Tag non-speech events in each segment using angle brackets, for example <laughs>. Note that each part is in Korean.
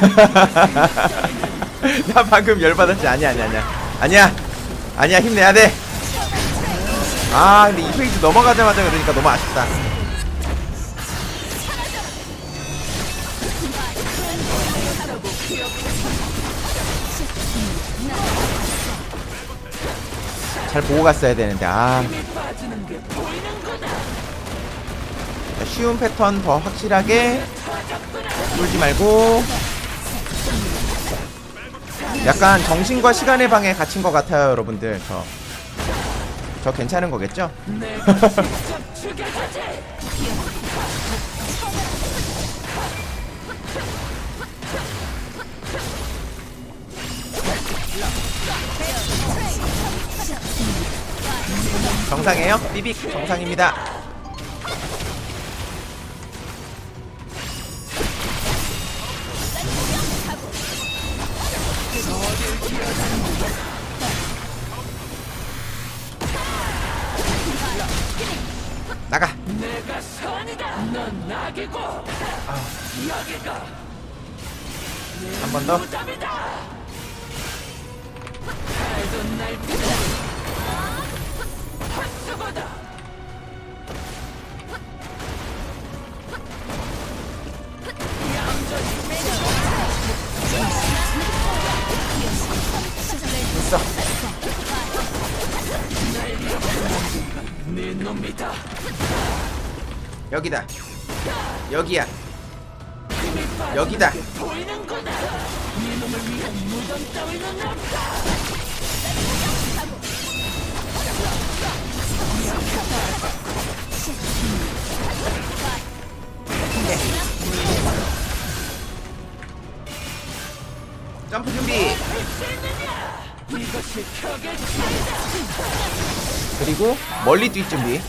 <laughs> 나 방금 열받았지. 아니야 아니야 아니야. 아니야. 아니야 힘내야 돼아 근데 이 페이지 넘어가자마자 그러니까 너무 아쉽다. 잘 보고 갔어야 되는데 아. 자, 쉬운 패턴 더 확실하게 쫄지 말고 약간 정신과 시간의 방에 갇힌 것 같아요 여러분들 저, 저 괜찮은 거겠죠? <laughs> 정상이에요? 삐빅 정상입니다 나가 한 번 더. 됐어. 여기다. 여기야. 여기다. 점프 준비. 그리고 멀리 뛸 준비.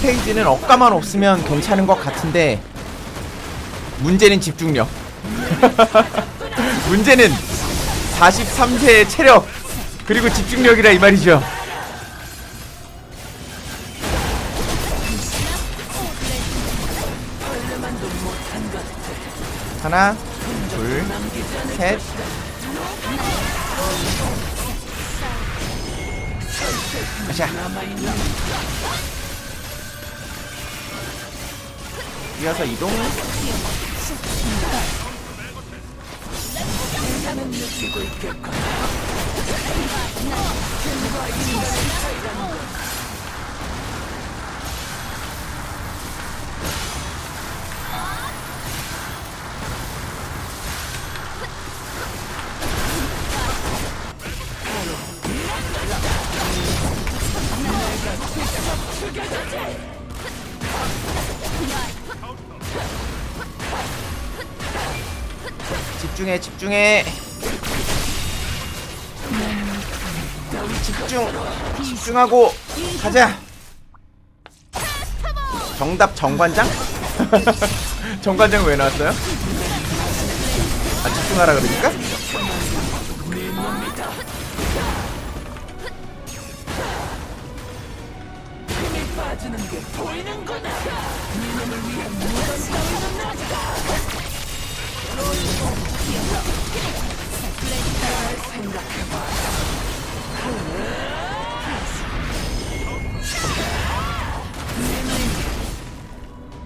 페이지는 억가만 없으면 괜찮은 것 같은데 문제는 집중력. <laughs> 문제는 43세의 체력 그리고 집중력이라 이 말이죠. 하나 둘셋. 가자 이어서 이동 집중해 집중해 집중 집중하고 가자 정답 정관장? <laughs> 정관장 왜 나왔어요? 아 집중하라 그러니까?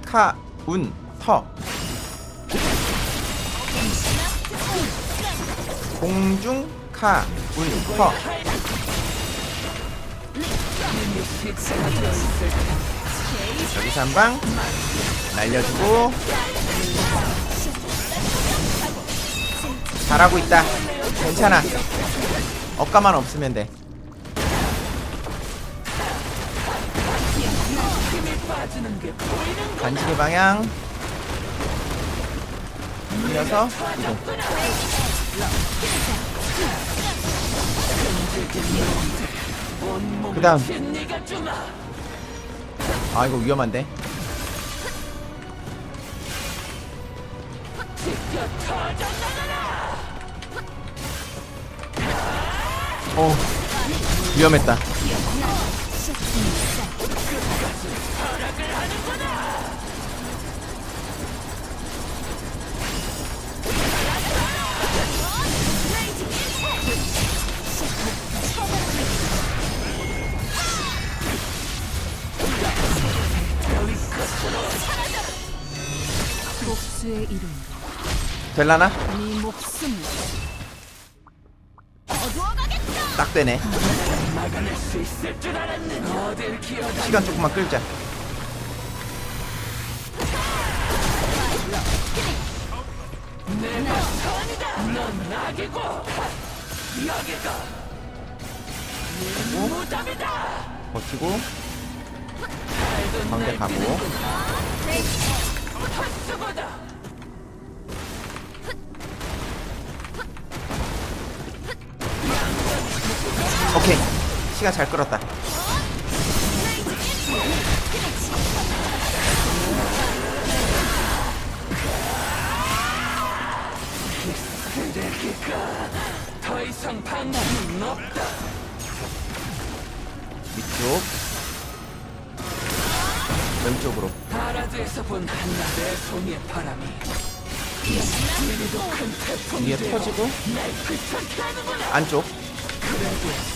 카 운 터. 공중 카 운 터. 여기서 한방 날려주고 잘하고 있다. 괜찮아. 억까만 없으면 돼. 간지의 방향. 이어서 이동. 그 다음. 아 이거 위험한데? 어 위험했다. 될라나? 네 목숨을 딱 되네. 시간 조금만 끌자. 버티고 가운데 가고 오케이. 시간 잘 끌었다. 위쪽. 왼쪽으로. 위에 터지고 안쪽. 한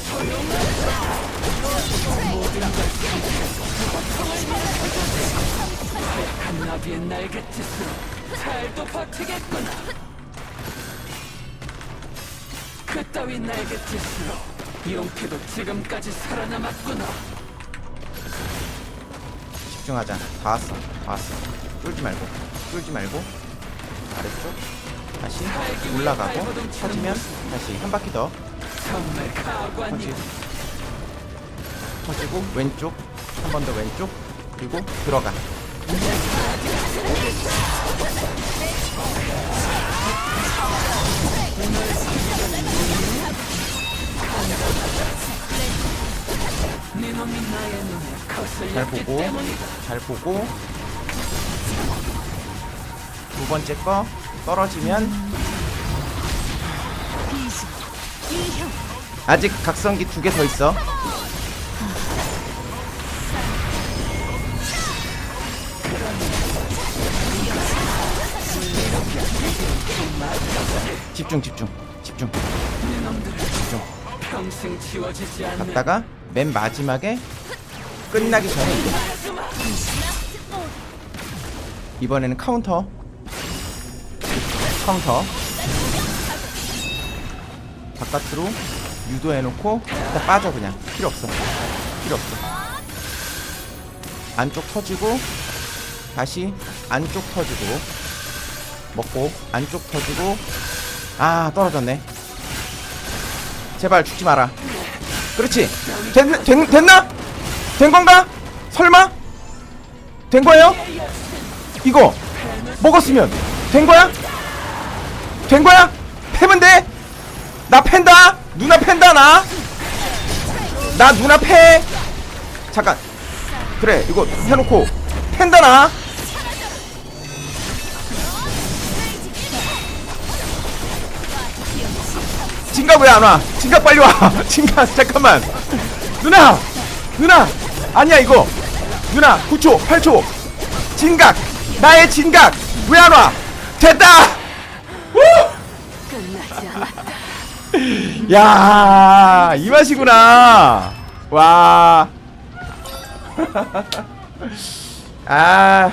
집중하자. 다 왔어. 다 왔어. 쫄지 말고. 쫄지 말고. 아래쪽. 다시. 올라가고. 터지면 다시 한 바퀴 더 정말 터지고 왼쪽 한 번 더 왼쪽 그리고 들어가. 네 놈이 나의 눈에 잘 거슬렸기 보고 때문이다. 잘 보고. 두 번째 거 떨어지면 아직 각성기 두 개 더 있어. 집중 집중 집중. 집중. 갔다가 맨 마지막에 끝나기 전에 이번에는 카운터. 카운터 바깥으로 유도해놓고 일단 빠져 그냥 필요 없어 필요 없어 안쪽 터지고 다시 안쪽 터지고 먹고 안쪽 터지고 아 떨어졌네 제발 죽지 마라 그렇지 됐, 됐, 됐나? 된 건가? 설마? 된 거예요? 이거 먹었으면 된 거야? 된 거야? 패면 돼? 나 팬다? 누나 팬다 나? 나 누나 패? 잠깐 그래 이거 해놓고 팬다 나? 진각 왜안 와? 진각 빨리 와! <laughs> 진각 잠깐만 누나! 누나! 아니야 이거 누나 9초 8초 진각 나의 진각 왜 안 와? 됐다! 우! 끝나지 않았다 <laughs> 야, 이 맛이구나. 와. <laughs> 아,